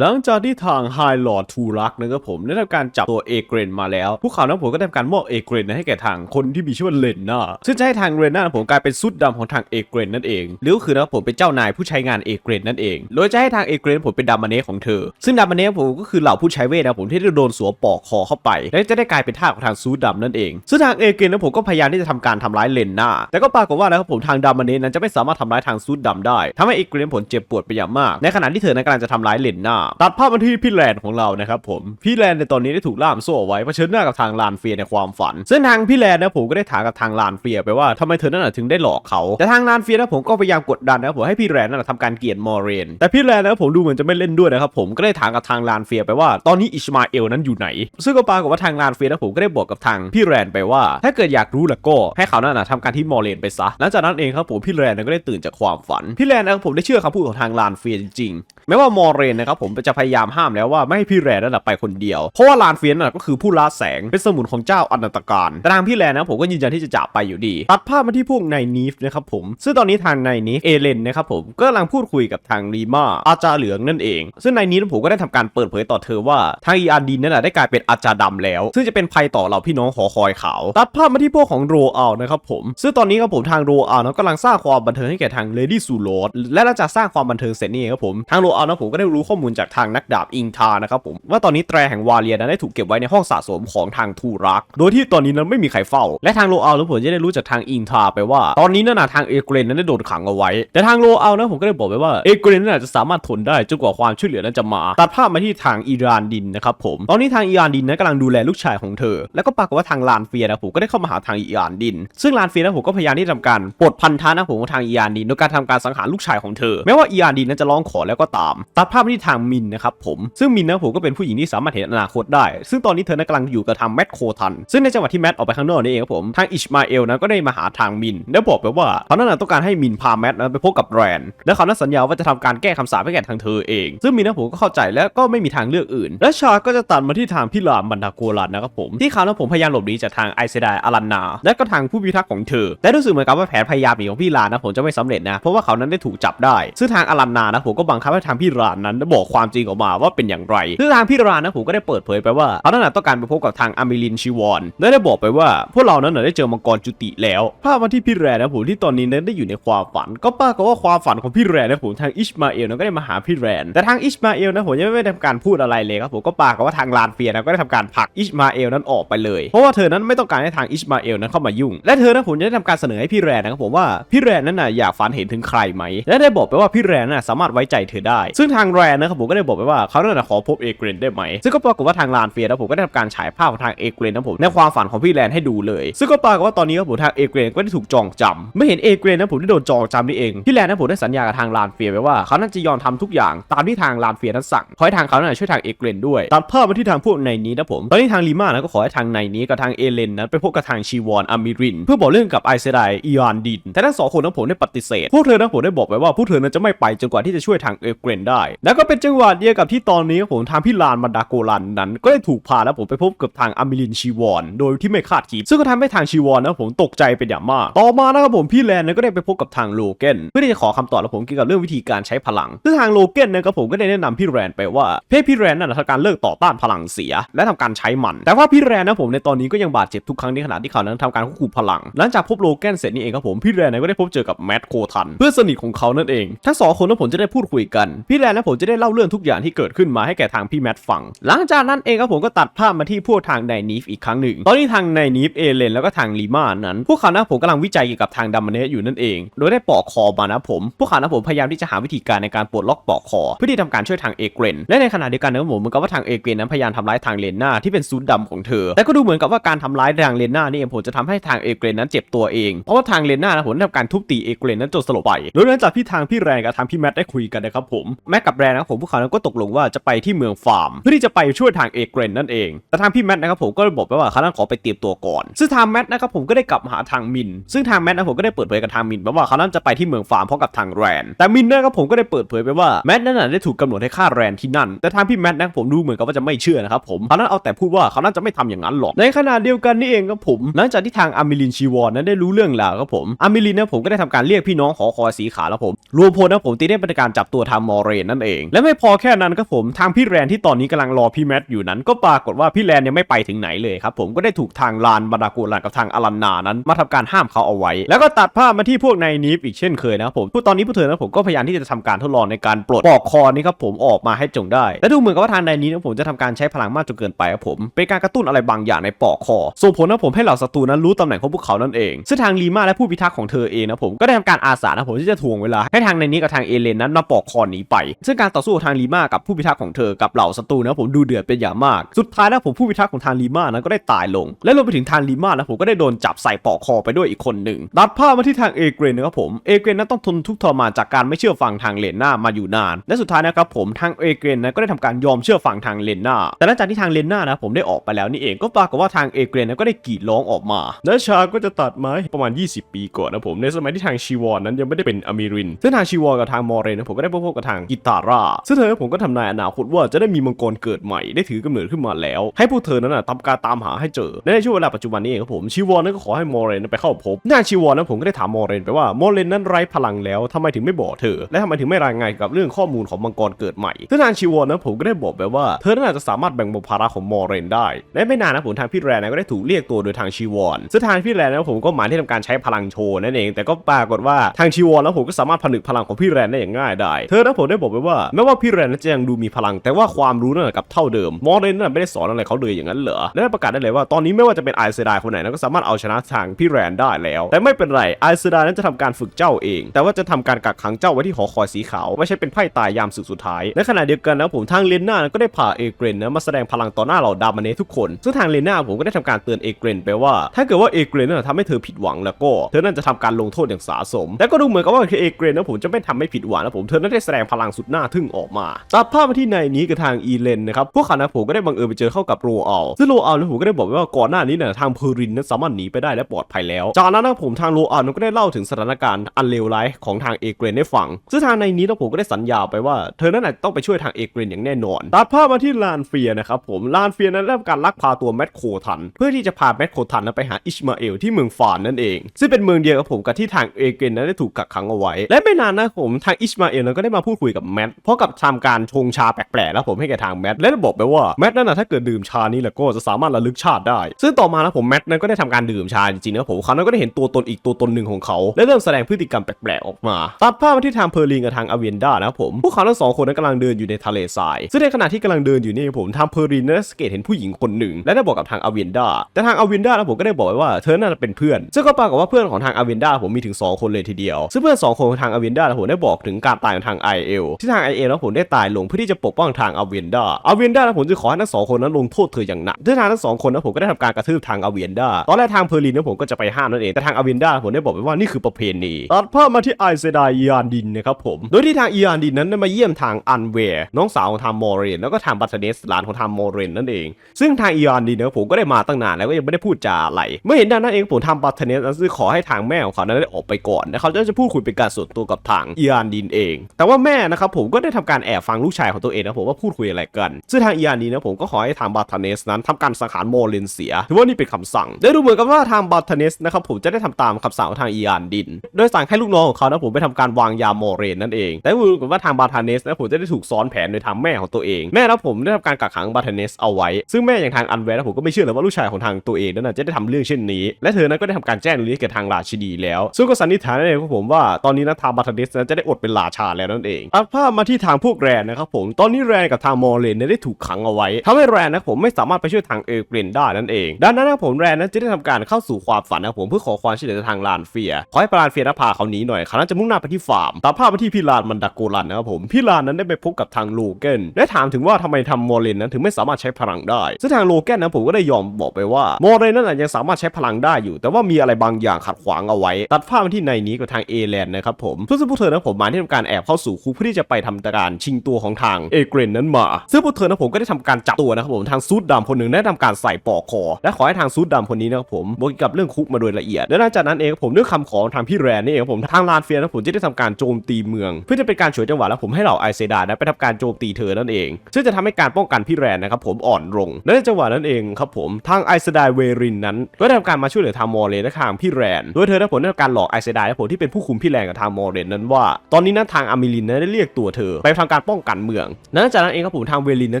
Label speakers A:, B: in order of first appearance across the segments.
A: หลังจากที่ทางไฮลอร์ดทูรักนะครับผมได้ทำการจับตัวเอเกรนมาแล้วพวกเขานะผมก็ได้ทำการมอบเอเกรนให้แก่ทางคนที่มีชื่อว่าเลนนาซึ่งจะให้ทางเลนนาผมกลายเป็นซุดดำของทางเอเกรนนั่นเองหรือก็คือนะผมเป็นเจ้านายผู้ใช้งานเอเกรนนั่นเองโดยจะให้ทางเอเกรนผมเป็นดามาเนของเธอ ซึ่งดามาเนผมก็คือเหล่าผู้ใช้เวทนะผมที่ได้โดนสวมปอกคอเข้าไป และจะได้กลายเป็นท่าสของทางซูดดำนั่นเอง ซึ่งทางเอเกรนนะผมก็พยายามที่จะทำการทำร้ายเลนนาแต่ก็ปรากฏว่านะครับผมทางดามาเนนั้นจะไม่สามารถทำร้ายทางซูดดำได้ทำให้เอเกรนผลเจ็บปวดไปอย่างมาก ในขณะที่เธอนั้นกำลังจะทำร้ายเลนนาตัดภาพมาที่พี่แลนของเรานะครับผมพี่แลนในตอนนี้ได้ถูกล่ามโซ่เอาไว้เผชิญหน้ากับทางลานเฟียในความฝัน ซึ่งทางพี่แลนนะผมก็ได้ถามกับทางลานเฟียไปว่าทำไมเธอนั่นนะถึงได้หลอกเขาแต่ทางลานเฟียนะผมก็พยายามกดดันนะผมให้พี่แลนนั่นนะทำการเกลียดมอร์เรนแต่พี่แลนนะผมดูเหมือนจะไม่เล่นด้วยนะครับผมก็ได้ถามกับทางลานเฟียไปว่าตอนนี้อิชมาเอลนั้นอยู่ไหน ซึ่งก็ปรากฏว่าทางลานเฟียนะผมก็ได้บอกกับทางพี่แรนไปว่า ถ้าเกิดอยากรู้ล้วก็ให้เขานั่นนะทำการที่มอร์เรนไปซะหลังจากนั้นเองครับผมพี่แรนก็ได้ตื่นจากความฝันพี่แรนนะผมได้เชื่อคำพูดของทางลานเฟียจริงๆแม้ว่ามอร์เรนนะครับผมจะพยายามห้ามแล้วว่าไม่ให้พี่แรนนั่นนะไปคนเดียว เพราะว่าลานเฟียนน่ะก็คือผู้ล่าแสงเป็นสมุนของเจ้าอนันตการแต่ทางพี่แรนนะผมก็ยืนยันที่จะจากไปอยู่ดี ตัดภาพมาที่พวกนายนีฟนะครับผม ซึ่งตอนนี้ทางนายนีฟเอเลนนะครับผมก็กำลังพูดคุยกับทางรีมาอาจารย์เหลืองนั่นเอง ซึ่งนายนีฟผมก็ได้ทำการเปิดเผยต่อเธอว่าทางอีอาร์ดินนั่นแหละได้กลายเป็นอาจารย์ดำแล้ว ซึ่งจะเป็นภัยต่อเราพี่น้องหอคอยขาวตัดภาพมาที่พวกของโรอัลนะครับผม ซึ่งตอนนี้ครับผมทางโรอัลนะกำลังสร้างความบันเทิงให้แก่ทางเลดี้ซูโรสและหลังจากสร้างความบันเทิงเสร็จนี่ครับผมทางโรอัลนะผมก็ได้รู้ข้อมูลจากทางนักดาบอิงทานะครับผมว่าตอนนี้แตรแห่งวาเลียนั้นได้ถูกเก็บไว้ในห้องสะสมของทางทูรัก โดยที่ตอนนี้นั้นไม่มีใครเฝ้า และทางโรอัลนะผมจะได้รู้จากทางอิงทาไปว่า ตอนนี้นั่นนะทางเอเกรนนั้นได้โดนขังเอาไว้ แต่ทางโรอัลนะผมก็ได้บอกไปว่าเอเกรนนั้นนะจะสามารถทนได้จนกว่าความช่วยเหลือนั้นจะมาตัดภาพมาที่ทางอิรานดินนะครับผมตอนนี้ทางอิรานดินนั้นกำลังดูแลลูกชายของเธอ แล้วก็ปรากฏว่าทางลานเฟียนะผมก็ได้เข้ามาหาทางอิรานดิน ซึ่งลานเฟียนะผมก็พยายามที่จะทำการปลดพันธะนะผมของทางอิรานดินโดยการทำการสังหารลูกชายของเธอแม้ว่าอิรานดินนั้นจะร้องขอแล้วก็ตามตัดภาพมาที่ทางมินนะครับผมซึ่งมินนะผมก็เป็นผู้หญิงที่สามารถเห็นอนาคตได้ ซึ่งตอนนี้เธอนกำลังอยู่กับทางแมทโคทัน ซึ่งในจังหวะที่แมทออกไปข้างนอกนี่เองครับผมทางอิชมาเอลนั้นก็ได้มาหาทางมิน และบอกไปว่าเขานั้นต้องการให้มินพาแมทนั้นไปพบกับแรนและเขานั้นสัญญาว่าจะทำการแก้คำสาปให้แก่ทางเธอเอง ซึ่งมินนะผมก็เข้าใจและก็ไม่มีทางเลือกอื่น และชาก็จะตัดมาที่ทางพิรามบันดาโกรันนะครับผมที่เขานั้นผมพยายามหลบหนีจากทางไอเซดายอารันนาและก็ทางผู้พิทักษ์ของเธอแต่รู้สึกเหมือนกับว่าแผนพยายามหนีของพี่ลานะผมจะไม่สำเร็จนะเพราะว่าเขานั้นได้ถูกจับได้ซึ่งทางอารันนานะผมก็บังคับให้ทางพี่รานนั้นได้บอกความจริงออกมาว่าเป็นอย่างไรซึ่งทางพี่รานนะผมก็ได้เปิดเผยไปว่าเขานั้นนะต้องการไปพบกับทางอามิลินชิวอนและได้บอกไปว่า พวกเรานั้นนะได้เจอมังกรจุติแล้ว ภาพมาที่พี่แรนะผมที่ตอนนี้นั้นได้อยู่ในความฝัน ก็ปรากฏว่าความฝันของพี่แรนะผมทางอิชมาเอลนั้นก็ได้มาหาพี่แรน แต่ทางอิชมาเอลนะผมยังไม่ได้ทำการพูดอะไรเลยครับผมก็ปรากฏว่าทางลานเฟียนะก็ได้ทำการผลักอิชมาเอลนั้นออกไปเลย เพราะว่าเธอนั้นไม่ต้องการให้ทางอิชมาเอลนั้นเข้ามายุ่ง และเธอนะผมจะได้ทำการเสนอให้พี่แรนนะครับผมว่าพี่แรนนั้นน่ะอยากฝันเห็นถึงใครไหม และได้บอกไปว่าพี่แรนน่ะสามารถไว้ใจเธอได้ซึ่งทางแรนนะครับผมก็ได้บอกไปว่าเขาน่าจะขอพบเอเกรนได้ไหมซึ่งก็ปรากฏว่าทางลานเฟียนะผมก็ได้ทำการฉายภาพของทางเอเกรนนะผมในความฝันของพี่แรนให้ดูเลย ซึ่งก็ปรากฏว่าตอนนี้ครับผมทางเอเกรนก็ได้ถูกจองจำไม่เห็นเอเกรนนะผมได้โดนจองจำนี่เองพี่แรนนะผมได้สัญญากับทางลานเฟียไว้ว่าเขาน่าจะยอมทำทุกอย่างตามที่ทางลานเฟียนั้นสั่งขอให้ทางเขาน่ะช่วยทางเอเกรนด้วยตัดภาพมาที่ทางพวกในนี้นะผมตอนนี้ทางลีมานะก็ขอให้ทางในนี้กับทางเอเลนนั้นไปพบกับทางชีวอนอามิริน เพื่อบอกเรื่องกับไอเซไดอีอานดิน แต่ทั้งสองคนนั้นผมได้ปฏิเสธพวกเธอนั้นผมได้บอกไปว่าพวกเธอนั้นจะไม่ไปจนกว่าที่จะช่วยทางเอเกรนได้ แล้วก็เป็นจังหวะเดียวกับที่ตอนนี้ผมทางพี่ลานมันดาโกลันนั้น ก็ได้ถูกพาแล้วผมไปพบกับทางอามิลินชีวอนโดยที่ไม่คาดคิดซึ่งก็ทำให้ทางชีวอนนะผมตกใจเป็นอย่างมาก ต่อมานะครับผมพี่แลนนั้นก็ได้ไปพบกับทางโลเกนเพื่อที่จะขอคำตอบแล้วผมเกี่ยวกับเรื่องวิธีการใช้พลังซึ่งทางโลเกนนะครับผมก็ได้แนะนำพี่แรนไปว่าเพศพี่แรนนั้นนะทำการเลิกต่อต้านพลังเสีย และทำการใช้มัน แต่ว่าพี่แรนนะผมในตอนนี้ก็ยังบาดเจ็บทุกครั้งในขณะที่เขานั้นทำการควบคุมพลัง หลังจากพบโลแกนเสร็จนี่เองครับผมพี่แรนนั้นก็ได้พบเจอกับแมดโคทัน เพื่อนสนิทของเขานั่นเอง ทั้งสองคนนั้นผมจะได้พูดคุยกันพี่แรนและผมจะได้เล่าเรื่องทุกอย่างที่เกิดขึ้นมาให้แก่ทางพี่แมทฟัง หลังจากนั้นเองครับผมก็ตัดภาพมาที่พวกทางไดนีฟอีกครั้งหนึ่ง ตอนนี้ทางไดนีฟเอเลนแล้วก็ทางลีมานั้น พวกเขานะผมกำลังวิจัยเกี่ยวกับทางดัมเนสอยู่นั่นเอง โดยได้ปอกคอมานะผม พวกเขานะผมพยายามที่จะหาวิธีการในการปลดล็อกปอกคอ เพื่อที่ทำการช่วยทางเอเกรน และในขณะเดียวกันนะผมเหมือนกับว่าทางเอเกรนนั้นพยายามทำร้ายทางเลนนาที่เป็นซูดดำของเธอ แต่ก็ดูเหมือนกับว่าการทำร้ายทางเลนนานี่เองผมจะทำให้ทางเอเกรนนั้นเจ็บตัวเอง เพราะว่าทางเลนนานะผมทำการทุบตีเอเกรนนั้นจนสลบไปโดยหลังจากที่ทางพี่แรนกับทางพี่แมทได้คุยกันนะครับผมแมทกับแรนนะครับผมพวกเขานั้นก็ตกลงว่าจะไปที่เมืองฟาร์ม เพื่อที่จะไปช่วยทางเอเกรนนั่นเอง แต่ทางพี่แมทนะครับผมก็บอกไปว่าเขานั้นขอไปเตรียมตัวก่อน ซึ่งทางแมทนะครับผมก็ได้กลับมาหาทางมิน ซึ่งทางแมทนะผมก็ได้เปิดเผยกับทางมินไปว่าเขานั้นจะไปที่เมืองฟาร์มพร้อมกับทางแรน แต่มินนะครับผมก็ได้เปิดเผยไปว่าแมทนั้นนะได้ถูกกำหนดให้ฆ่าแรนที่นั่น แต่ทางพี่แมทนะครับผมดูเหมือนกับว่าจะไม่เชื่อนะครับผมเขานั้นเอาแต่พูดว่าเขานั้นจะไม่ทำอย่างนั้นหรอกในขณะเดียวกันนี่เองครับผมหลังจากที่ทางอามิลินชีวอนนั้นได้รู้เรื่องราวครับผมอามิลินนะผมก็ได้ทำการเรียกพี่น้องขอคอสีขาแล้วผมรวมพลนะผมตีได้เป็นการจับตัวทามมอร์เรนนั่นเอง และไม่พอแค่นั้นครับผมทางพี่แรนที่ตอนนี้กำลังรอพี่แมทอยู่นั้น ก็ปรากฏว่าพี่แรนยังไม่ไปถึงไหนเลยครับผมก็ได้ถูกทางลานบรรดาโกลันกับทางอลันนานั้น มาทำการห้ามเขาเอาไว้ แล้วก็ตัดภาพมาที่พวกนายนีฟอีกเช่นเคยนะครับผมตอนนี้พวกเธอนะผมก็พยายามที่จะทำการทดลองในการปลดปลอกคอนี้ครับผมออกมาให้จงได้ และดูเหมือนกับว่าทางนายนี้นะผมจะทำการใช้พลังมากจนเกินไปครับผมเป็นการกระตุ้นอะไรบางอย่างในปลอกคอส่งผลนะผมให้เหล่าศัตรูนั้นรู้ตำแหน่งของพวกเขานั่นเองซึ่งทางลีมาและผู้พิทักษ์ของเธอเองนะผมก็ได้ทำการอาสานะผมที่จะทวงเวลาให้ทางในนี้กับทางเอเลนนั้นมาปอกคอหนีไป ซึ่งการต่อสู้ทางลีมากับผู้พิทักษ์ของเธอกับเหล่าศัตรูนะผมดูเดือดเป็นอย่างมาก สุดท้ายแล้วผมผู้พิทักษ์ของทางลีมานั้นก็ได้ตายลง และรวมไปถึงทางลีมานะผมก็ได้โดนจับใส่ปอกคอไปด้วยอีกคนหนึ่งตัดภาพมาที่ทางเอเกรนนะครับผมเอเกรนนั้นต้องทนทุกข์ทรมานจากการไม่เชื่อฟังทางเลนนามาอยู่นาน และสุดท้ายนะครับผมทางเอเกรนนั้นก็ได้ทำการยอมเชื่อฟังทางเลนนาแต่หลังจากที่ทางเลนนานะผมได้ออกไปแล้วนี่เองก็ปรากฏว่าทางเอเกรนนั้นก็ได้กรีดร้องออกมาและชาก็จะตัดไม้ประมาณ 20 ปีก่อนนะผมในสมัยที่ทางชีวอนนั้นยังไม่ได้เป็นอเมรินซึ่งทางชีวอนกับทางมอเรนนะผมก็ได้พบกับทางกิตาร่าซึ่งเธอผมก็ทำนายอนาคตว่าจะได้มีมังกรเกิดใหม่ได้ถือกำเนิดขึ้นมาแล้ว ให้พวกเธอนั้นนะทำการตามหาให้เจอ และในช่วงเวลาปัจจุบันนี้เองครับผมชีวอนนั้นก็ขอให้มอร์เรนไปเข้าพบทาชีวอนนั้นผมก็ได้ถามมอร์เรนไปว่ามอร์เรนนั้นไร้พลังแล้วทำไมถึงไม่บอกเธอ และทำไมถึงไม่รายงานกับเรื่องข้อมูลของมังกรเกิดใหม่ซึ่งทางชีวอนนั้นผมก็ได้บอกไปว่าเธอนั้นอาจจะสามารถแบ่งเบาภาระของมอร์เรนได้ และไม่นานนะผมทางพี่แรนก็ได้ถูกเรียกตัวโดยทางชีวอนซึ่งทางพี่แรนนะผมก็หมายที่ทำการใช้พลังโชว์นั่นเอง แต่ก็ปรากฏว่าทางชีวอนแล้วผมก็สามารถผนึกพลังของพี่แรนได้อย่างง่ายได้เธอนะผมได้บอกไปว่าแม้ว่าพี่แรนนั้นจะยังดูมีพลัง แต่ว่าความรู้นั่นกับเท่าเดิมมอร์เรนนั่นไม่ได้สอนอะไรเขาเลยอย่างนั้นเหรอและประกาศได้เลยว่าตอนนี้ไม่ว่าจะเป็นไอเซดายคนไหนนะก็สามารถเอาชนะทางพี่แรนได้แล้ว แต่ไม่เป็นไรไอเซดายนั้นจะทำการฝึกเจ้าเอง แต่ว่าจะทำการกักขังเจ้าไว้ที่หอคอยสีขาวไม่ใช่เป็นไพ่ตายยามศึกสุดท้ายในขณะเดียวกันนะผมทางเลนน่าก็ได้พาเอเกรนนะมาแสดงพลังต่อหน้าเหล่าดามาเนทุกคนซึ่งทางเลนน่าผมก็ได้ทำการเตือนเอเกรนไปว่า ถ้าเกิดว่าเอเกรนน่ะทำให้เธอผิดหวังแล้วก็ เธอนั่นจะทำการลงโทษอย่างสาสม และก็ดูเหมือนกับว่าเอเกรนนะผมจะไม่ทำให้ผิดหวังนะผมเธอนั้นได้แสดงพลังสุดหน้าทึ่งออกมาตัดภาพมาที่ในนี้กับทางอีเลนนะครับพวกเขานะผมก็ได้บังเอิญไปเจอเข้ากับโรอัลซึ่งโรอัลนะผมก็ได้บอกไว้ว่าก่อนหน้านี้เนี่ยทางเพอรินนั้นสามารถหนีไปได้และปลอดภัยแล้ว จากนั้นนะผมทางโรอัลก็ได้เล่าถึงสถานการณ์อันเลวร้ายของทางเอเกรนให้ฟัง ซึ่งทางในนี้นะผมก็ได้สัญญาไปว่าเธอนั้นอาจจะต้องไปช่วยทางเอเกรนอย่างแน่นอนตัดภาพมาที่ลานเฟียนะครับผมลานเฟียนั้นได้ทำการลักพาตัวแมทโคทัน เพื่อที่จะพาแมทโคทันนั้นไปหาอิชมาเอลที่เมืองฟานนั่นเอง ซึ่งเป็นเมืองเดียวกับผมกับที่ทางเอเกรนนั้นได้ถูกกักขังเอาไว้ และไม่นานนะผมทางอิชมาเอลนั้นก็ได้มาพูดคุยกับแมทเพราะกับทำการชงชาแปลกๆแล้วผมให้แกทางแมทและบอกไปว่าแมทนั้นนะถ้าเกิดดื่มชานี้แล้วก็จะสามารถระลึกชาติได้ ซึ่งต่อมานะผมแมทนั้นก็ได้ทำการดื่มชาจริงๆนะผมเขานั้นก็ได้เห็นตัวตนอีกตัวตนหนึ่งของเขาและเริ่มแสดงพฤติกรรมแปลกๆออกมาตัดภาพมาที่ทางเพอร์ลิงกับทางอเวนด้านะผมพวกเขาทั้งสองคนนั้นกำลังเดินอยู่ในทะเลทรายซึ่งในขณะที่กำลังเดินอยู่นี่ผมทางเพอร์ลินนั้นได้สังเกตเห็นผู้หญิงคนหนึ่งและได้บอกกับทางอเวนด้าแต่ทางอเวนด้านะผมก็ได้บอกไว้ว่าเธอน่าจะเป็นเพื่อน ซึ่งก็ปรากฏว่าเพื่อนของทางอเวนด้าผมมีถึง 2 คนเลยทีเดียว ซึ่งเพื่อน2คนของทางอเวนด้าผมได้บอกถึงการตายของทางไอเอลที่ทางไอเอลแล้วผมได้ตายลงเพื่อที่จะปกป้องทางอเวนดาอเวนด้านะผมจะขอให้ทั้งสองคนนั้นลงโทษเธออย่างหนักซึ่ทางทั้งสองคนนะผมก็ได้ทำการกระทืบทางอเวนดาตอนแรกทางเพอร์ลินนะผมก็จะไปห้ามนั่นเองแต่ทางอเวนดาผมได้บอกไปว่านี่คือประเพณีตัดภาพมาที่ไอเซดายอียานดินนะครับผมโดยที่ทางอียานดินนั้นได้มาเยี่ยมทางอันเวร์น้องสาวของทางมอร์เรนแล้วก็ทางบัตเนสหลานของทางมอร์เรนนั่นเอง ซึ่งทางอียานดินนะผมก็ได้มาตั้งนานแล้วก็ยังไม่ได้พูดจาอะไรเมื่อเห็นดังนั้นเองผมทำบัตเนสนั้นซึ่งขอให้ทางแม่ของเขานั้นได้ออกไปก่อนและเขาจะพูดคุยเป็นการส่วนตัวกับทางอียานดินเอง แต่ว่าแม่นะครับผมก็ได้ทำการแอบฟังลูกชายของตัวเองนะผมว่าพูดคุยอะไรกัน ซึ่งทางอียานดินะผมก็ขอให้ทางบัตเนสนั้นทำการสังหารโมเรนเสียถือว่านี่เป็นคำสั่งและดูเหมือนกับว่าทางบัตเนสนะครับผมจะได้ทำตามคำสั่งของทางอียานดิน โดยสั่งให้ลูกน้องของเขานะผมไปทำการวางยาโมเรนนั่นเองแต่ดูเหมือนว่าทางบาทาเนสนะผมจะได้ถูกซ้อนแผนโดยทางแม่ของตัวเองแม่และผมได้ทำการกักขังบาทาเนสเอาไว้ ซึ่งแม่อย่างทางอันแวร์นะผมก็ไม่เชื่อเลยว่าลูกชายของทางตัวเองนั้นจะได้ทำเรื่องเช่นนี้ และเธอนั้นก็ได้ทำการแจ้งเรื่องนี้แก่ทางราชินีแล้วซึ่งก็สันนิษฐานนั่นเองครับผมว่าตอนนี้นะทางบาทาเนสนั้นจะได้อดเป็นราชาแล้วนั่นเองตัดภาพมาที่ทางพวกแรนนะครับผมตอนนี้แรนกับทางมอร์เรนได้ถูกขังเอาไว้ทำให้แรนนะผมไม่สามารถไปช่วยทางเอเกรนได้นั่นเองดังนั้นนะผมแรนนั้นจะได้ทำการเข้าสู่ความฝันนะผมเพื่อขอความช่วยเหลือจากทางลานเฟียขอให้ปลานเฟียนะพาเขาหนีหน่อยเขาน่าจะมุ่งหน้าไปที่ฟาร์มตัดภาพมาที่พี่ลานมันดาโกรันนะครับผมพี่ลานนั้นได้ไปพบกับทางโลเกนและถามถึงว่าทำไมทำมอร์เรนนั้นถึงไม่สามารถใช้พลังได้ซึ่งทางโลเกนนะผมก็ได้ยอมบอกไปว่ามอร์เรนนั้นยังสามารถใช้พลังได้อยู่ แต่ว่ามีอะไรบางอย่างขัดขวางเอาไว้ ตัดภาพมาที่ในนี้กับทางเอแลนนะครับผมซึ่งพวกเธอนะผมมาที่ทำการแอบเข้าสู่คุเพื่อที่จะไปทำการชิงตัวของทางเอเกรนนั้นมาซึ่งพวกเธอนะผมก็ได้ทำการจับตัวนะครับผมทางซูดดำคนหนึ่งได้ทำการใส่ปลอกคอ และขอให้ทางซูดดำคนนี้นะครับผมบอกกับเรื่องคุกมาโดยละเอียดและหลังจากนั้นเองผมด้วยคำขอขอทางพี่แรนนี่เองผมทางลานเฟียนะผมจะได้ทำการโจมตีเมือง เพื่อจะเป็นการฉวยจังหวะแล้วผมให้เหล่าไอเซดานะไปทำการโจมตีเธอนั่นเอง ซึ่งจะทำให้การป้องกันพี่แรนนะครับผมอ่อนลงและในจังหวะนั้นเองครับผมทางไอเซดาเวรินนั้นก็ได้ทำการมาช่วยเหลือทางมอร์เลนและทางพี่แรนโดยเธอนะผมได้ทำการหลอกไอเซดาและผมที่เป็นผู้คุมพี่แรนกับทางมอร์เลนนั้นว่า ตอนนี้นะทางอามิลินนั้นได้เรียกตัวเธอ ไปทำการป้องกันเมืองและหลังจากนั้นเองครับผมทางเวลินนั้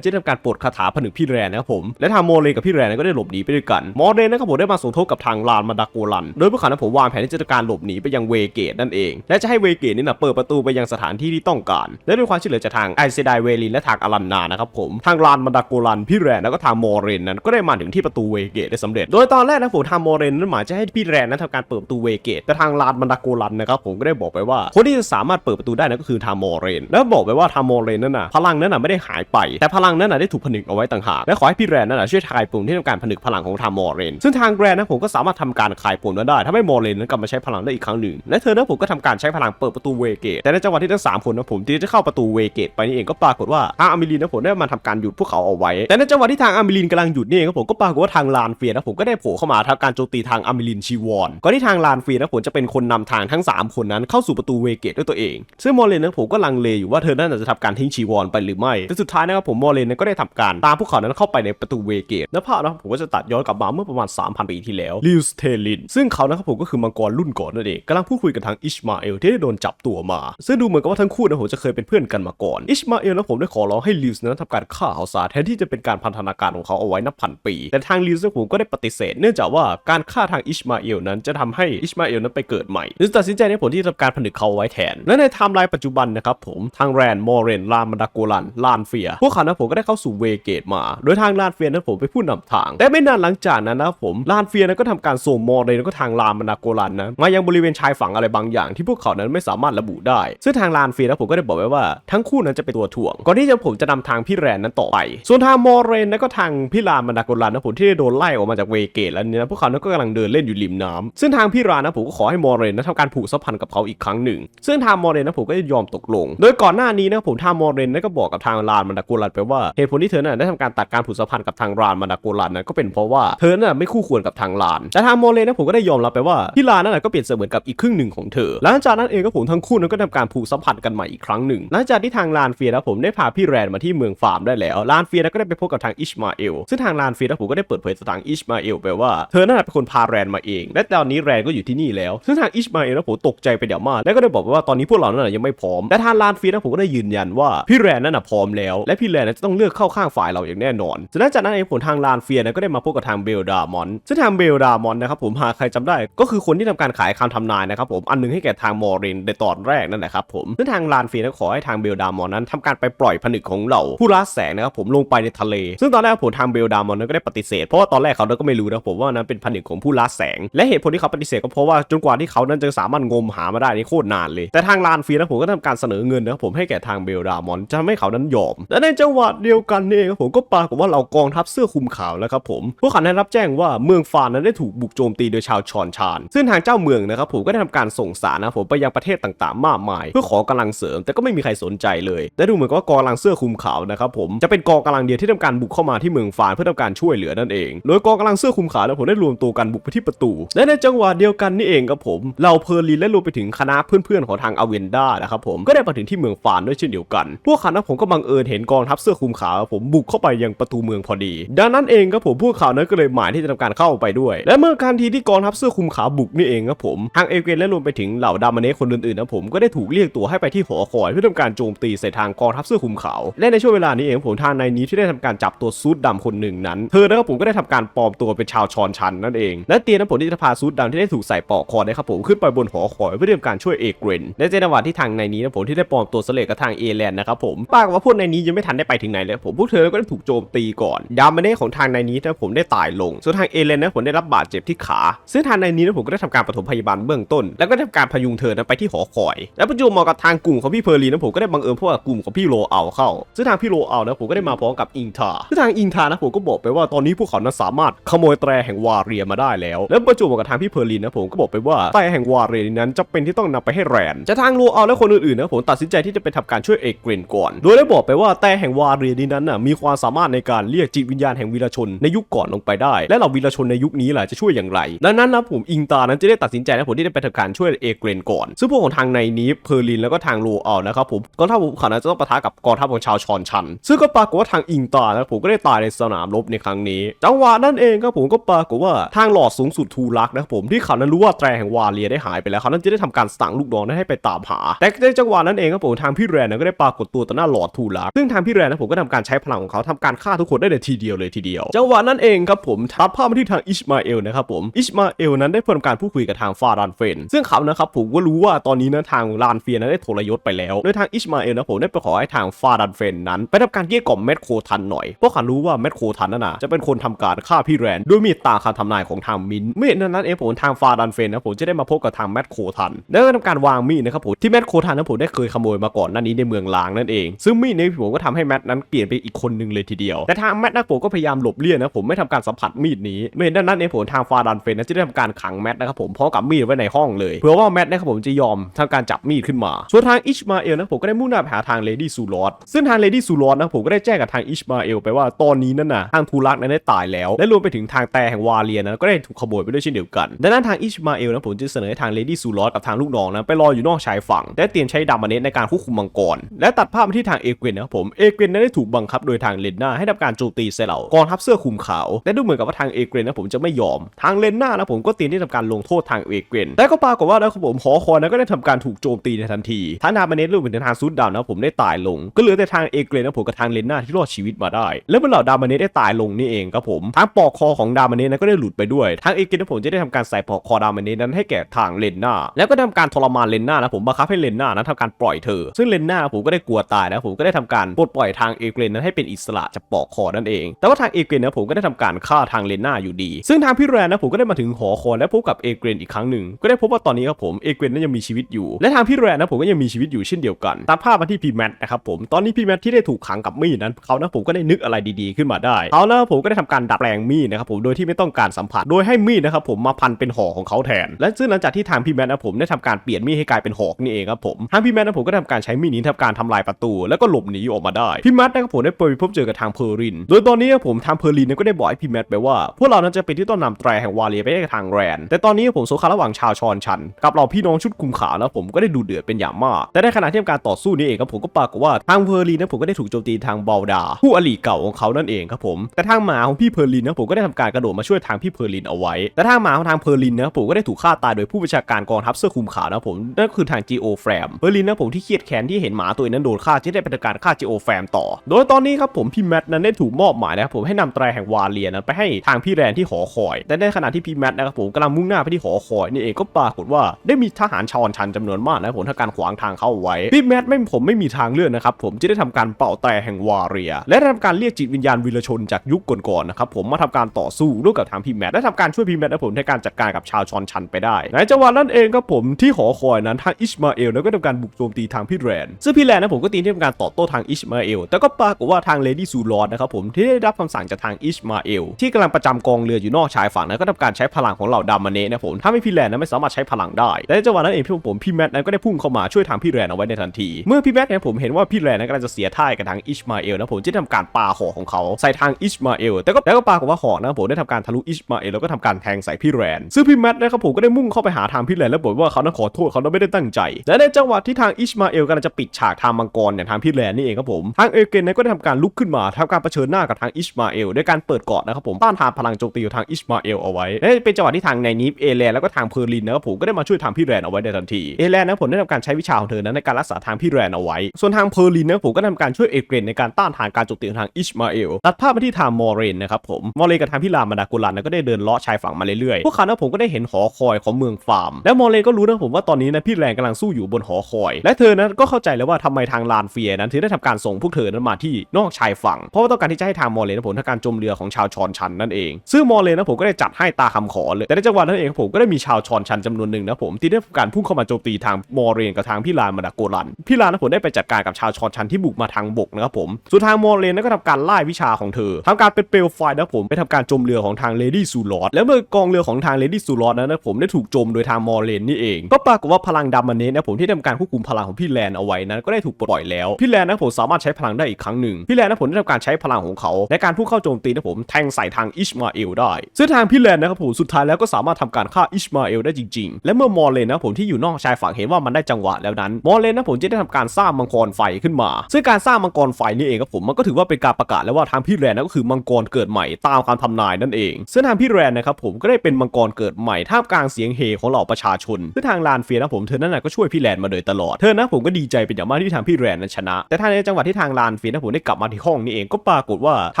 A: นจะทำการปลดคาถาผนึกพี่แรนนะครับผมและทางโมเรนกับพี่แรนนั้นก็ได้หลบหนีไปด้วยกันมอเรนนะครับผมได้มาสมทบกับทางลานมาดาโกลัน โดยพวกเขานั้นผมวางแผนที่จะทำการหลบหนีไปยังเวเกตนั่นเอง และจะให้เวเกตนี่นะเปิดประตูไปยังสถานที่ที่ต้องการ และด้วยความช่วยเหลือจากทางไอเซไดเวลินและทางอลันนานะครับผมทางลานมาดาโกลันพี่แรนแล้วก็ทางโมเรนนั้นก็ได้มาถึงที่ประตูเวเกตได้สำเร็จ โดยตอนแรกนะผมทางโมเรนนั้นหมายจะให้พี่แรนนั้นทำการเปิดประตูเวเกตแต่ทางลานมาดาโกลันนะครับผมก็ได้บอกไปว่าคนที่จะสามารถเปิดประตูได้นั่นก็คือทางโมเรน แล้วบอกไปว่าทาโมเรนนั้นน่ะพลังนั้นน่ะไม่ได้หายไป แต่พลังนั้นน่ะได้ถูกผนึกเอาไว้ต่างหากและขอให้พี่แรนนั้นน่ะช่วยทายปุ่มที่ทำการผนึกพลังของทางโมเรน ซึ่งทางแรนนะผมก็สามารถทำการคลายปุ่มนั้นได้ทำให้โมเรนนั้นกลับมาใช้พลังได้อีกครั้งหนึ่งและเธอนะผมก็ทำการใช้พลังเปิดประตูเวเกตแต่ในจังหวะที่ทั้งสามคนนะผมที่จะเข้าประตูเวเกตไปนี่เองก็ปรากฏว่าทางอามิลินนะผมได้มาทำการหยุดพวกเขาเอาไว้ แต่ในจังหวะที่ทางอามิลินกำลังหยุดนี่เองผมก็ปรากฏว่าทางลานเฟียนะผมก็ได้โผล่เข้ามาทำการโจมตีทางอามิลินชีวอนก่อนที่ทางลานเฟียนะผมจะเป็นคนนำทางทั้งสามคนนั้นเข้าสู่ประตูเวเกตด้วยตัวเองซึ่งโมเลนนะผมก็ลังเลอยู่ว่าเธอน่าจะทำการทิ้งชีวอนไปหรือไม่ แต่สุดท้ายนะครับผมโมเลนก็ได้ทำการตามพวกเขานั้นเข้าไปในประตูเวเกตและภาพนะครับผมก็จะตัดย้อนกลับมาเมื่อประมาณ 3,000 ปีที่แล้วลิวสเทลิน ซึ่งเขานะครับผมก็คือมังกรรุ่นก่อนนั่นเองกำลังพูดคุยกับทางอิชมาเอลที่ได้โดนจับตัวมา ซึ่งดูเหมือนกับว่าทั้งคู่นะผมจะเคยเป็นเพื่อนกันมาก่อน อิชมาเอลนะผมได้ขอร้องให้ลิวส์นั้นทำการฆ่าเขาซะแทนที่จะเป็นการพันธนาการของเขาเอาไว้นับพันปี แต่ทางลิวส์ผมก็ได้ปฏิเสธ เนื่องจากว่าการฆ่าทางอิชมาเอลนั้นจะทำให้อิชมาเอลนั้นไปเกิดใหม่จึงตัดสินใจในผลที่ทำการผนึกเขาไว้แทน และในไทม์ไลน์ปัจจุบันนะครับผมทางแรนมอร์เรนลานมาดาโกลันลานเฟีย พวกเขานะผมก็ได้เข้าสู่เวเกตมา โดยทางลานเฟียนั้นผมไปนผู้นำทาง แต่ไม่นานหลังจากนั้นนะผมลานเฟียนั้นก็ทำการส่งมอร์เรนแล้วก็ทางลานมาดาโกลันนะมายังบริเวณชายฝั่งอะไรบางอย่าง ที่พวกเขานั้นไม่สามารถระบุได้ ซึ่งทางลานเฟียนะผมก็ได้บอกไว้ว่าทั้งคู่นั้นจะเป็นตัวถ่วง ก่อนที่จะผมจะนำทางพี่แรนนั้นต่อไป ส่วนทางมอร์เรนแล้วก็ทางพี่ลานมาดาโกลันนะผมที่ได้โดนไล่ออกมาจากเวเกตแล้วเนี่ยนะพวกเขานั้นก็กำลังเดินเล่นอยู่ริมน้ำซึ่งทางพี่รานนะผมก็ขอให้มอร์เรนนั้นทำการผูกสัมพันธ์กับเขาอีกครั้งหนึ่งซึ่งทางมอร์เรนนะผมก็ยอมตกลงโดยก่อนหน้านี้นะผมทางมอร์เรนนั้นก็บอกกับทางลานมาดาโกลันไปว่าเหตุผลที่เธอน่ะได้ทำการตัดการผูกสัมพันธ์กับทางลานมาดาโกลันนั้นก็เป็นเพราะว่าเธอน่ะไม่คู่ควรกับทางลาน แต่ทางมอร์เรนนะผมก็ได้ยอมรับไปว่าพี่ลานนั่นนะก็เปรียบเสมือนกับอีกครึ่งหนึ่งของเธอหลังจากนั้นเองก็ผมทั้งคู่นั้นก็ทำการผูกสัมพันธ์กันใหม่อีกครั้งหนึ่งหลังจากที่ทางลานเฟียนะผมได้พาพี่แรนมาที่เมืองฟาร์มได้แล้วลานเฟียนะก็ได้ไปพบกับทางอิชมาเอลซึ่งทางลานเฟียนะผมก็ได้เปิดเผยต่อทางอิชมาเอลไปว่าเธอน่าเป็นคนพาแรนมาเอง และตอนนี้แรนก็อยู่ที่นี่แล้ว ซึ่งทางอิชมาเอลนะผมตกใจไปอย่างมาก และก็ได้บอกว่าตอนนี้พวกเรานั้นนะยังไม่พร้อมแต่ทางลานเฟียนะผมก็ได้ยืนยันว่าพี่แรนนั้นนะพร้อมแล้ว และพี่แรนนั้นจะต้องเลือกเข้าข้างฝ่ายเราอย่างแน่นอนจากนั้นจากนั้นเองผมทางลานเฟียนะก็ได้มาพบกับทางเบลดามอนซึ่งทางเบลดามอนนะครับผมหากใครจำได้ ก็คือคนที่ทำการขายคำทำนายนะครับผมอันหนึงให้แก่ทางมอร์เรนในตอนแรกนั่นแหละครับผมซึ่งทางลานเฟียนะขอให้ทางเบลดามอนนั้นทำการไปปล่อยผนึกของเราผู้ล่าแสงนะครับผมลงไปในทะเล ซึ่งตอนแรกผมทางเบลดามอนนั้นก็ได้ปฏิเสธเพราะว่าตอนแรกเขาก็ไม่รู้นะผมว่านั้นเป็นผนึกของผู้ล่าแสง และเหตุผลที่เขาปฏิเสธก็เพราะว่าจนกว่าที่เขานั้นจะสามารถงมหามาได้นี่โคตรนานเลยแต่ทางลานเฟียนะผมก็ทำการเสนอเงินนะครับผมให้แก่ทางเบลดามอนจะทำให้เขานั้นยอม และในจังหวะเดียวกันนี่เองครับผมก็ปรากฏว่าเรากองทัพเสื้อคลุมขาวนะครับผมพวกเขาได้รับแจ้งว่าเมืองฟานนั้นได้ถูกบุกโจมตีโดยชาวชอนชาน ซึ่งทางเจ้าเมืองนะครับผมก็ได้ทำการส่งสารนะผมไปยังประเทศต่างๆ มากมาย เพื่อขอกำลังเสริม แต่ก็ไม่มีใครสนใจเลยและดูเหมือนกับว่ากองกำลังเสื้อคลุมขาวนะครับผมจะเป็นกองกำลังเดียวที่ทำการบุกเข้ามาที่เมืองฟานเพื่อทำการช่วยเหลือนั่นเองโดยกองกำลังเสื้อคลุมขาวแล้วผมได้รวมตัวกันบุกไปที่ประตู และในจังหวะเดียวกันนี่เองครับผมเราเพอร์ลินและรวมไปถึงคณะเพื่อนๆของทางอเวนด้านะครับผมก็ได้มาถึงที่เมืองฟานด้วยเช่นเดียวกัน พวกเขานะผมก็บังเอิญเห็นกองทัพเสื้อคลุมขาวผมบุกเข้าไปยังประตูเมืองพอดี ดังนั้นเองครับผมพวกเขานั้นก็เลยหมายที่จะทำการเข้าไปด้วย และเมื่อการทีที่กองทัพเสื้อคลุมขาวบุกนี่เองครับผมทางเอเกนและรวมไปถึงเหล่าดามาเนะคนอื่นๆนะผมก็ได้ถูกเรียกตัวให้ไปที่หอคอยเพื่อทำการโจมตีใส่ทางกองทัพเสื้อคลุมขาวและในช่วงเวลานี้เองผมทางในนี้ที่ได้ทำการจับตัวซูดดำคนหนึ่งนั้น เธอนะครับผมก็ได้ทำการปลอมตัวเป็นชาวชอนชันนั่นเอง และเตียนนะผมที่จะพาซูดดำที่ได้ถูกใส่ปอกคอนะครับผมขึ้นไปบนหอคอยเพื่อทำการช่วยเอเกรนและในจังหวะที่ทางในนี้นะผมที่ได้ปลอมตัวเสลกกับทางเอแลนด์นะครับผมปากว่าพวกในนี้ยังไม่ทันได้ไปถึงไหนเลยผมพวกเธอก็ได้ถูกโจมตีก่อน ดามาเน่ของทางในนี้นะผมได้ตายลง ส่วนทางเอเลนนะผมได้รับบาดเจ็บที่ขา ซึ่งทางในนี้นะผมก็ได้ทำการปฐมพยาบาลเบื้องต้น แล้วก็ได้ทำการพยุงเธอนั้นไปที่หอคอย และประจวบเหมาะกับทางกลุ่มของพี่เพอร์ลีนะผมก็ได้บังเอิญพว่ากลุ่มของพี่โรเอาเข้า ซึ่งทางพี่โรเอานะผมก็ได้มาพร้อมกับอิงทาซึ่งทางอิงทานะผมก็บอกไปว่าตอนนี้พวกเขานั้นสามารถขโมยแตรแห่งวาเรียมาได้แล้ว แล้วประจวบเหมาะกับทางพี่เพอร์ลีนะผมก็บอกไปว่าแตรแห่งวาเรียนั้นจะเป็นที่ต้องนำไปให้แรนจะทางโรเอาและคนอื่นๆนะผมตัดสินใจที่จะไปทำการช่วยเอกเกรนก่อน โดยได้บอกไปว่าแตรแห่งวาเรียนี้นั้นน่ะมีความสามารถในการเรียกจิตวิญญาณแห่งวีรชนในยุคก่อนลงไปได้ และเหล่าวีรชนในยุคนี้แหละจะช่วยอย่างไร ดังนั้นนะผมอิงตานั้นจะได้ตัดสินใจนะผมที่ได้ไปทำการช่วยเอกเกรนก่อน ซึ่งพวกของทางในนี้เพอร์ลินแล้วก็ทางโรเอานะครับผมกองทัพของเขานั้นจะต้องปะทะกับกองทัพของชาวชอนชัน ซึ่งก็ปรากฏว่าทางอิงตานะผมก็ได้ตายในสนามรบในครั้งนี้จังหวะนั้นเองครับผมก็ปรากฏว่าทางหลอดสูงสุดทูรักนะครับผมที่เขานั้นรู้ว่าแตรแห่งวาเลียได้หายไปแล้วเขานั้นจะได้ทำการสั่งลูกน้องนั้นให้ไปตามหา แต่ในจังหวะนั้นนั้นเองครับผมทางพี่แรนนะก็ได้ปรากฏตัวต่อหน้าหลอดทูลักซึ่งทางพี่แรนนะผมก็ทำการใช้พลังของเขาทำการฆ่าทุกคนได้ในทีเดียวเลยทีเดียวจังหวะนั้นเองครับผมทัดภาพมาที่ทางอิชมาเอลนะครับผมอิชมาเอลนั้นได้ทำการพูดคุยกับทางฟาดานเฟน ซึ่งเขานะครับผมก็รู้ว่าตอนนี้นะทางลานเฟียนั้นได้ทรยศไปแล้วโดยทางอิชมาเอลนะผมได้ไปขอให้ทางฟาดานเฟนนั้น ไปทำการเกลี้ยกล่อมแมดโคทันหน่อยเพราะเขารู้ว่าแมดโคทันนั่นน่ะจะเป็นคนทำการฆ่าพี่แรนด้วยมีดตาคำทำนายของทางมินเมื่อนั้นเองผมทางฟาดานเฟนนะผมจะได้มาพบกับทางแมดโคทันแล้วก็ทำการวางมีดนะครับผมที่แมดโคทันนั้นผมได้เคยขโมยมาก่อนหน้านี้ในเมืองลางนั่นเอง ซึ่งมีดในผมก็ทำให้แมดนั้นเปลี่ยนไปอีกคนหนึ่งเลยทีเดียว แต่ทางแมดนะผมก็พยายามหลบเลี่ยงนะผมไม่ทำการสัมผัสมีดนี้เมื่อนั้นเองผมทางฟาดานเฟนนั้นจะได้ทำการขังแมดนะครับผมพร้อมกับมีดไว้ในห้องเลยเพื่อว่าแมดนะครับผมจะยอมทำการจับมีดขึ้นมา ส่วนทางอิชมาเอลนะผมก็ได้มุ่งหน้าไปหาทางเลดี้ซูลอดซึ่งทางเลดี้ซูลอดนะผมก็ได้แจ้งกับทางอิชมาเอลไปว่าตอนนี้นั่นน่ะทางทูรักนั้นได้ตายแล้ว และรวมไปถึงทางแต่แห่งวาเลียนะก็ได้ถูกขโมยไปด้วยเช่นเดียวกันดังนั้นทางอิชมาเอลนะผมจึงเสนอให้ทางเลดี้ซูลอดกับทางลูกน้องนะไปรออยู่นอกชายฝั่งและเตรียมใช้ดามาเนสในการควบคุมมังกร และตัดภาพมาที่ทางเอเกวนนะครับผม เอเกวนนั้นได้ถูกบังคับโดยทางเลนนาให้ทำการโจมตีเซเหล่ากองทัพเสื้อคลุมขาว และดูเหมือนกับว่าทางเอเกวนนะผมจะไม่ยอม ทางเลนนานะผมก็เตรียมที่ทำการลงโทษทางเอเกวนแต่ก็ปรากฏว่านะครับผมหอคอยนั้นก็ได้ทำการถูกโจมตีในทันทีทางดามาเนสรวมถึงทางซูดดาวนะผมได้ตายลง ก็เหลือแต่ทางเอเกวนนะผมกับทางเลนนาที่รอดชีวิตมาได้ และเมื่อเหล่าดามาเนสได้ตายลงนี่เองครับผมทางปอกคอของดามาเนสนั้นก็ได้หลุดไปด้วย ทางเอเกวนนะผมจะได้ทำการใส่ปอกคอดามาเนสนั้นให้แก่ทางเลนนาแล้วก็ทำการทรมานเลนนานะผมบังคับให้เลนนานั้นทำการปล่อยเธอ ซึ่งเลนนาผมก็ได้กลัวตายนะผมก็ได้ทำการปลดปล่อยทางเอเกวนนั้นให้เป็นอิสระจากปอกคอนั่นเอง แต่ว่าทางเอเกวนนะผมก็ได้ทำการฆ่าทางเลนนาอยู่ดี ซึ่งทางพี่แรนนะผมก็ได้มาถึงหอคอยและพบกับเอเกวนอีกครั้งหนึ่งก็ได้พบว่าตอนนี้ครับผมเอเกวนนั้นยังมีชีวิตอยู่ และทางพี่แรนนะผมก็ยังมีชีวิตอยู่เช่นเดียวกันตัดภาพมาที่พีแมทนะครับผมตอนนี้พีแมทที่ได้ถูกขังกับมีดนั้นเขานะผมก็ได้นึกอะไรดีๆขึ้นมาได้เขานะผมก็ได้ทำการดัดแปลงมีดนะครับผมโดยที่ไม่ต้องการสัมผัสโดยให้มีดนะครับผมมาพันเป็นหอของเขาแทน และซึ่งหลังจากที่ทางพี่แมทนะผมได้ทำการเปลี่ยนมีดให้กลายเป็นหอกนี่เองครับผมทางพี่แมทนะผมก็ทำการใช้มีดนี้ทำการทำลายประตู แล้วก็หลบหนีออกมาได้พี่แมทนะครับผมได้ไปพบเจอกับทางเพอร์ลิน โดยตอนนี้ผมทางเพอร์ลินก็ได้บอกให้พี่แมทไปว่า พวกเรานั้นจะเป็นที่ต้นนำแตรแห่งวาเลียไปให้กับทางแรน แต่ตอนนี้ผมสงคาระหว่างชาวชอนชัน กับเราพี่น้องชุดคุมขาวนะผมก็ได้ดูเดือดเป็นอย่างมาก แต่ในขณะที่ทำการต่อสู้นี้เองครับผมก็ปรากฏว่าทางเพอร์ลินนะผมก็ได้ถูกโจมตีทางเบลดา ผู้อลีเก่าของเขานั่นเองครับผม แต่ทางหมาของพี่เพอร์ลินนะผมก็ได้ทำการกระโดดมาช่วยทางพี่เพอร์ลินเอาไว้ แต่ทางหมาของทางเพอร์ลินนะผมก็ได้ถูกฆ่าตายโดยผู้บัญชาการกองทัพเสื้อคุมขาวนะผมนั่นคือทาง Geo f r a m เพอร์ลินนะผมที่เครียดแค้นที่เห็นหมาตัวนั้นโดนฆ่าที่ได้เป็นการฆ่า Geo f r a m ต่อ โดยตอนนี้ครับผมพี่แมทนั้นได้ถูกมอบหมายนะครับผมให้นำแตรแห่งวาเลียนั้นไปให้ทางพี่แรนที่หอคอย แต่ในขณะที่พี่แมทนะครับผมกำลังมุ่งหน้าไปที่หอคอยนี่เองก็ปรากฏว่าได้มีทหารชอนชันจำนวนมากนะครับผมทำการขวางทางเข้าไว้พี่แมทไม่ผมไม่มีทางเลือกนะครับผมจะได้ทำการเป่าแตรแห่งวาเรีย และได้ทำการเรียกจิตวิญญาณวีรชนจากยุคก่อนๆนะครับผมมาทำการต่อสู้ร่วมกับทางพี่แมทและทำการช่วยพี่แมทนะผมในการจัดการกับชาวชอนชันไปได้ในจังหวะนั้นเองครับผมที่หอคอยนั้นทางอิชมาเอลแล้วก็ทำการบุกโจมตีทางพี่แรนซึ่งพี่แรนนะผมก็ตีที่ทำการตอบโต้ทางอิชมาเอลแต่ก็ปรากฏว่าทางเลดี้ซูลอดนะครับผมที่ได้รับคำสั่งจากทางอิชมาเอลที่กำลังประจำกองเรืออยู่นอกชายฝั่งนั้นก็ทำการใช้พลังของเหล่าดามาเนะนะผมถ้าไม่พี่แรนนั้นไม่สามารถใช้พลังได้แต่ในจังหวะนั้นเองพี่ผมพี่แมทนั้นก็ได้พุ่งเข้ามาช่วยทางพี่แรนเอาไว้ในทันที เมื่อพี่แมทเนี่ยผมเห็นว่าพี่แรนนั้นกำลังจะเสียท่ายกับทางอิชมาเอลนะผมจะทำการปาหอกของเขาใส่ทางอิชมาเอลแต่ก็แต่ก็ปรากฏว่าหอกนะผมได้ทำการทะลุอิชมาเอลแล้วก็ทำการแทงใส่พี่แรนซึ่งพี่แมทนะครับผมก็ได้มุ่งเข้าไปหาทางพี่แรนแล้วบอกว่าเขานั้นขอโทษเขาไม่ได้ตั้งใจและในจังหวะที่ทางอิชมาเอลกำลังจะปิดฉากทางมังกรเนี่ยทางพี่แรนนี่เองครับผมทางเอเกนนั้นก็ได้ทำการลุกขึ้นมาทำการเผชิญหน้ากับทางอิชมาเอลด้วยการเปิดเกาะนะครับผมต้านทานพลังโจมตีของทางอิชมาเอลเอาไว้และเป็นจังหวะที่ทางในนิฟเอแลนแล้วก็ทางเพอร์ลินนะครับผมก็ได้มาช่วยทางพี่แรนเอาไว้ในทันทีเอแลนนะผมได้ทำการใช้วิชาของเธอนั้นในการรักษาทางพี่แรนเอาไว้ ส่วนทางเพอร์ลินนะผมก็ทำการช่วยเอเกนในการต้านทานการโจมตีของทางอิชมาเอลตัดภาพมาที่ทางมอร์เรนนะครับผมมอร์เรนกับทางพี่ลามาดากุลันนะก็ได้เดินเลาะชายฝั่งมาเรื่อยๆพวกเขานะผมก็ได้เห็นหอคอยของเมืองฟาร์ม แล้วมอร์เรนก็รู้นะผมว่าตอนนี้นะพี่แรนกำลังสู้อยู่บนหอคอยและเธอนั้นก็เข้าใจแล้วว่าทำไมทางลานเฟียนั้นถึงได้ทำการส่งพวกเธอนั้นมาที่นอกชายฝั่ง เพราะว่าต้องการที่จะให้ทางมอร์เรนนะผมทำการจมเรือของชาวชอนชันนั่นเอง ซึ่งมอร์เรนนะผมก็ได้จัดให้ตาคำขอเลยแต่ในจังหวะนั้นเองผมก็ได้มีชาวชอนชันจำนวนหนึ่งนะผมที่ได้ทำการพุ่งเข้ามาโจมตีทางมอร์เรนกับทางพี่ลานมาดาโกลันพี่ลานนะผมได้ไปจัดการกับชาวชอนชันที่บุกมาทางบกนะครับผมส่วนทางมอร์เรนนั้นก็ทำการไล่วิชาของเธอทำการเป็นเปลวไฟนะผมไปทำการจมเรือของทางเลดี้ซูลอดแล้วเมื่อกองเรือของทางเลดี้ซูลอดนั้นนะผมได้ถูกจมโดยทางมอเรนนี่เองก็ปรากฏว่าพลังดามันเนสนะผมที่ทำการควบคุมพลังของพี่แลนเอาไว้นั้นก็ได้ถูกปลดปล่อยแล้ว พี่แลนนะผมสามารถใช้พลังได้อีกครั้งหนึ่ง พี่แลนนะผมได้ทำการใช้พลังของเขาในการพุ่งเข้าโจมตีนะผมแทงใส่ทางอิชมาเอลได้ซึ่งทางพี่แลนนะครับผมสุดท้ายแล้วก็สามารถทำการฆ่าอิชมาเอลได้จริง ๆ และเมื่อมอร์เลนนะผมที่อยู่นอกชายฝั่งเห็นว่ามันได้จังหวะแล้วนั้นมอร์เลนนะผมจะได้ทำการสร้างมังกรไฟขึ้นมา ซึ่งการสร้างมังกรไฟนี่เองครับผมมันก็ถือว่าเป็นการประกาศแล้วว่าทางพี่แลนนะก็คือมังกรเกิดใหม่ตามคำทำนายนั่นเองซึ่งทางพี่แลนนะครับผมก็ได้เป็นมังกรเกิดใหม่ท่ามกลางเสียงเฮของเหล่าประชาชนซึ่งทางลานเฟียนะผมเธอนั่นนะก็ช่วยพี่แลนมาโดยตลอดเธอนะผมก็ดีใจเป็นอย่างมากที่ทางพี่แรนนั้นชนะ แต่ทาในจังหวะที่ทางลานเฟียนะผมได้กลับมาที่ห้องนี้เองก็ปรากฏว่าท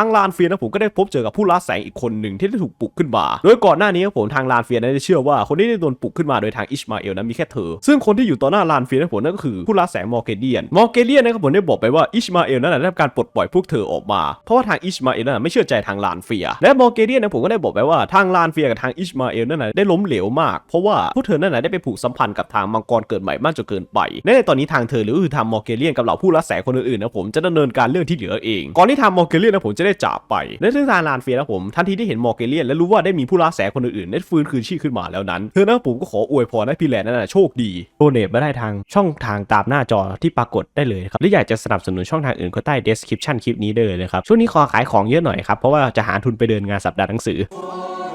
A: างลานเฟียนะผมก็ได้พบเจอกับผู้ล่าแสงอีกคนหนึ่งที่ได้ถูกปลุกขึ้นมา โดยก่อนหน้านี้ผมทางลานเฟียนั้นได้เชื่อว่าคนที่ได้โดนปลุกขึ้นมาโดยทางอิชมาเอลนั้นมีแค่เธอ ซึ่งคนที่อยู่ต่อหน้าลานเฟียนะผมนั่นก็คือผู้ล่าแสงมอร์เกเดียน มอร์เกเดียนนะครับผมได้บอกไปว่าอิชมาเอลนั้นได้ทำการปลดปล่อยพวกเธอออกมา เพราะว่าทางอิชมาเอลนั้นไม่เชื่อใจทางลานเฟีย และมอร์เกเดียนนะผมก็ได้บอกไปว่าทางลานเฟียกับทางอิชมาเอลนั่นได้ล้มเหลวมาก เพราะว่าพวกเธอนั่นได้ไปผูกสัมพันธ์กับทางมังกรเกิดใหม่มากจนเกินไปและในตอนนี้ทางเธอหรือคือทางมอร์เกเลียนกับเหล่าผู้ล่าแสงคนอื่นๆนะผมจะดำเนินการเรื่องที่เหลือเอง ก่อนที่ทางมอร์เกเลียนนะผมจะได้จากไป และซึ่งทางลานเฟียนะผมทันทีที่เห็นมอร์เกเลียนและรู้ว่าได้มีผู้ล่าแสงคนอื่นๆได้ฟื้นคืนชีพขึ้นมาแล้วนั้นเธอนะผมก็ขออวยพรให้พี่แลนนั่นนะโชคดีโดเนทมาได้ทางช่องทางตามหน้าจอที่ปรากฏได้เลยครับหรืออยากจะสนับสนุนช่องทางอื่นก็ใต้ description คลิปนี้ได้เลยนะครับช่วงนี้ขอขายของเยอะหน่อยครับเพราะว่าจะหาทุนไปเดินงานสัปดาห์หนังสือ
B: โอ้